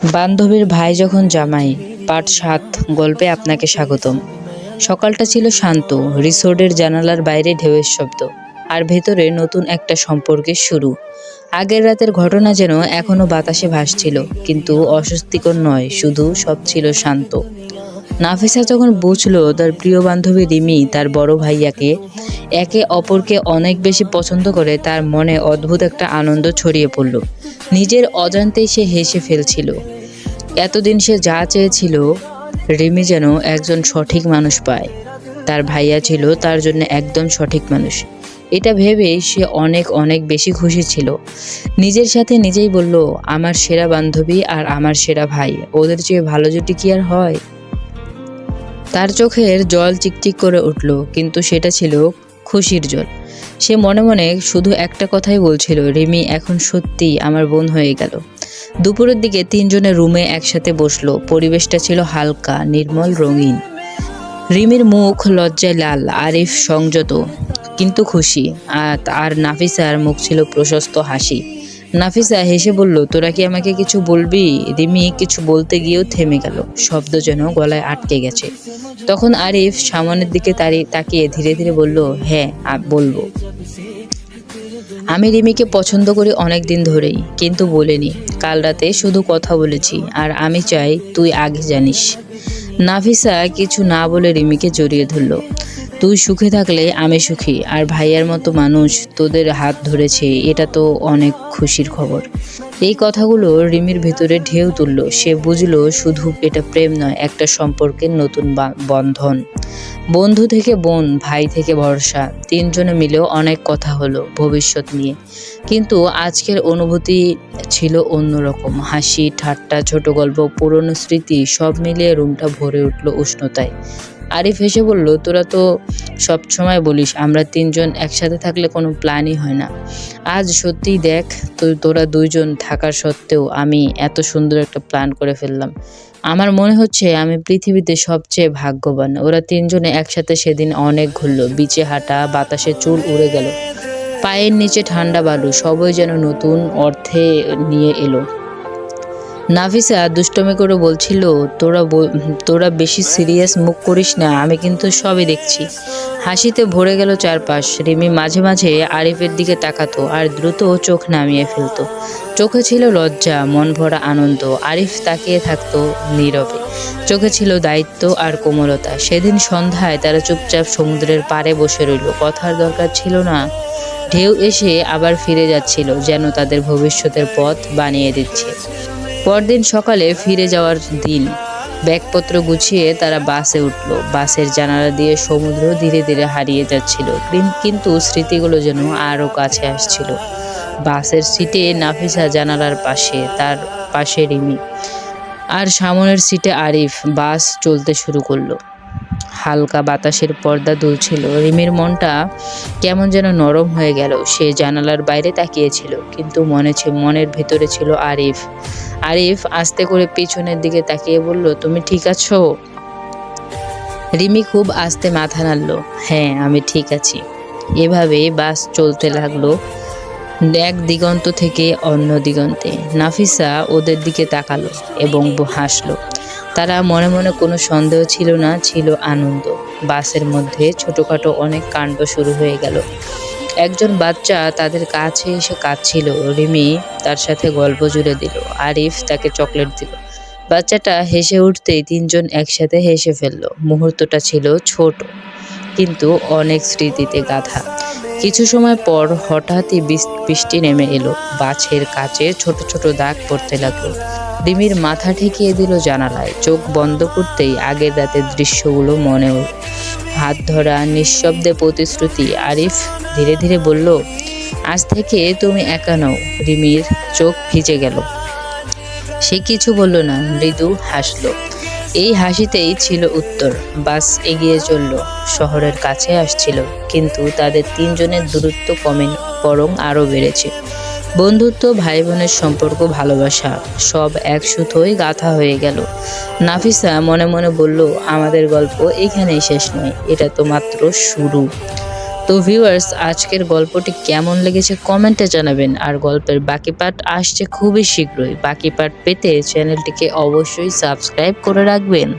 বান্ধবীর ভাই যখন জামাই, পার্ট সাত, গল্পে আপনাকে স্বাগতম। সকালটা ছিল শান্ত, রিসোর্টের জানালার বাইরে ঢেউয়ের শব্দ, আর ভেতরে নতুন একটা সম্পর্কের শুরু। আগের রাতের ঘটনা যেন এখনও বাতাসে ভাসছিল, কিন্তু অস্বস্তিকর নয়, শুধু সব ছিল শান্ত। নাফিসা যখন বুঝলো তার প্রিয় বান্ধবী রিমি, তার বড় ভাইয়াকে একে অপরকে অনেক বেশি পছন্দ করে, তার মনে অদ্ভুত একটা আনন্দ ছড়িয়ে পড়ল। নিজের অজান্তেই সে হেসে ফেলছিল। এতদিন সে যা চেয়েছিল, রিমি যেন একজন সঠিক মানুষ পায়। তার ভাইয়া ছিল তার জন্য একদম সঠিক মানুষ। এটা ভেবেই সে অনেক অনেক বেশি খুশি ছিল। নিজের সাথে নিজেই বলল, আমার সেরা বান্ধবী আর আমার সেরা ভাই, ওদের চেয়ে ভালো জুটি কি আর হয়? তার চোখের জল চিকচিক করে উঠল, কিন্তু সেটা ছিল খুশির জল। সে মনে মনে শুধু একটা কথাই বলছিল, রিমি, এখন সত্যিই আমার বোন হয়ে গেল। দুপুরের দিকে তিনজনের রুমে একসাথে বসল, পরিবেশটা ছিল হালকা, নির্মল, রঙিন। রিমির মুখ লজ্জায় লাল, আরিফ সংযত, কিন্তু খুশি, আর আর নাফিসার মুখ ছিল প্রশস্ত হাসি। নাফিসা হেসে বলল, তোরা কি আমাকে কিছু বলবি? রিমি কিছু বলতে গিয়েও থেমে গেল। শব্দ যেন গলায় আটকে গেছে। তখন আরিফ সামনের দিকে তাকিয়ে ধীরে ধীরে বলল হ্যাঁ বলব। আমি রিমিকে পছন্দ করি অনেক দিন ধরেই, কিন্তু বলিনি। কাল রাতে শুধু কথা বলেছি, আর আমি চাই তুই আগে জানিস। নাফিসা কিছু না বলে রিমিকে জড়িয়ে ধরল। তুই সুখে থাকলে আমি সুখী, আর ভাইয়ার মতো মানুষ তোদের হাত ধরেছে, এটা তো অনেক খুশির খবর। এই কথাগুলো রিমির ভেতরে ঢেউ তুলল। সে বুঝলো শুধু এটা প্রেম নয়, একটা সম্পর্কের নতুন বন্ধন। বন্ধু থেকে বোন, ভাই থেকে ভরসা, তিনজনে মিলেও অনেক কথা হলো ভবিষ্যৎ নিয়ে। কিন্তু আজকের অনুভূতি ছিল অন্যরকম। হাসি, ঠাট্টা, ছোট গল্প, পুরনো স্মৃতি, সব মিলিয়ে রুমটা ভরে উঠল উষ্ণতায়। আরিফ হেসে বলল, তোরা তো সব সময় বলিস, আমরা তিনজন একসাথে থাকলে কোনো প্ল্যানই হয় না। আজ সত্যিই দেখ, তো তোরা দুইজন থাকার সত্ত্বেও আমি এত সুন্দর একটা প্ল্যান করে ফেললাম। আমার মনে হচ্ছে আমি পৃথিবীতে সবচেয়ে ভাগ্যবান। ওরা তিনজনে একসাথে সেদিন অনেক ঘুরলো, বিচে হাঁটা, বাতাসে চুল উড়ে গেল, পায়ের নিচে ঠান্ডা বালু, সবই যেন নতুন অর্থে নিয়ে এলো। নাফিসা দুষ্টমি করে বলছিল, তোরা তোরা বেশি সিরিয়াস মুখ করিস না, আমি কিন্তু সবই দেখছি। হাসিতে ভরে গেল চারপাশ। রিমি মাঝে মাঝে আরিফের দিকে তাকাতো আর দ্রুত চোখ নামিয়ে ফেলতো। চোখে ছিল লজ্জা, মন ভরা আনন্দ। আরিফ তাকিয়ে থাকতো নীরবে। চোখে ছিল দায়িত্ব আর কোমলতা। সেদিন সন্ধ্যায় তারা চুপচাপ সমুদ্রের পাড়ে বসে রইল। কথার দরকার ছিল না। ঢেউ এসে আবার ফিরে যাচ্ছিল, যেন তাদের ভবিষ্যতের পথ বানিয়ে দিচ্ছে। পরদিন সকালে ফিরে যাওয়ার দিন। ব্যাগপত্র গুছিয়ে তারা বাসে উঠল। বাসের জানালা দিয়ে সমুদ্র ধীরে ধীরে হারিয়ে যাচ্ছিল। কিন্তু স্মৃতিগুলো যেন আরও কাছে আসছিল। বাসের সিটে নাফিসা জানালার পাশে, তার পাশে রিমি। আর সামনের সিটে আরিফ বাস চলতে শুরু করল। হালকা বাতাসের পর্দা দুলছিল। রিমির মনটা কেমন যেন নরম হয়ে গেল। সে জানালার বাইরে তাকিয়েছিল, কিন্তু মনে মনের ভেতরে ছিল আরিফ। আরিফ আস্তে করে পিছনের দিকে তাকিয়ে বলল, তুমি ঠিক আছো? রিমি খুব আস্তে মাথা নাড়ল হ্যাঁ আমি ঠিক আছি। এভাবে বাস চলতে লাগল এক দিগন্ত থেকে অন্য দিগন্তে। নাফিসা ওদের দিকে তাকালো এবং হাসলো। তারা মনে মনে কোনো সন্দেহ ছিল না, ছিল আনন্দ। বাসের মধ্যে ছোটোখাটো অনেক কাণ্ড শুরু হয়ে গেল। একজন বাচ্চা তাদের কাছে এসে কাঁদছিল। রিমি তার সাথে গল্প জুড়ে দিল। আরিফ তাকে চকলেট দিল। বাচ্চাটা হেসে উঠতেই তিনজন একসাথে হেসে ফেলল। মুহূর্তটা ছিল ছোট, কিন্তু অনেক স্মৃতিতে গাঁথা। কিছু সময় পর হঠাৎই বৃষ্টি নেমে এলো। বাছের কাছে ছোট ছোট দাগ পড়তে লাগল। রিমির মাথা ঠেকিয়ে দিল জানালায়। চোখ বন্ধ করতেই আগের রাতের দৃশ্যগুলো মনে হাত ধরা, নিঃশব্দে প্রতিশ্রুতি, আরিফ ধীরে ধীরে বলল, আজ থেকে তুমি একা নও, রিমির চোখ ভিজে গেল। সে কিছু বলল না, মৃদু হাসলো। এই হাসিতেই ছিল উত্তর। বাস এগিয়ে চলল, শহরের কাছে আসছিল, কিন্তু তাদের তিনজনের দূরত্ব কমেনি বরং আরও বেড়েছে। বন্ধুত্ব ভাই বোনের সম্পর্ক, ভালোবাসা, সব এক সুতোয় গাঁথা হয়ে গেল। নাফিসা মনে মনে বলল, আমাদের গল্প এখানেই শেষ নয়, এটা তো মাত্র শুরু। তো ভিউয়ার্স আজকের গল্পটি কেমন লেগেছে কমেন্টে জানাবেন, আর গল্পের বাকি পার্ট আসছে খুবই শীঘ্রই। বাকি পার্ট পেতে চ্যানেলটিকে অবশ্যই সাবস্ক্রাইব করে রাখবেন।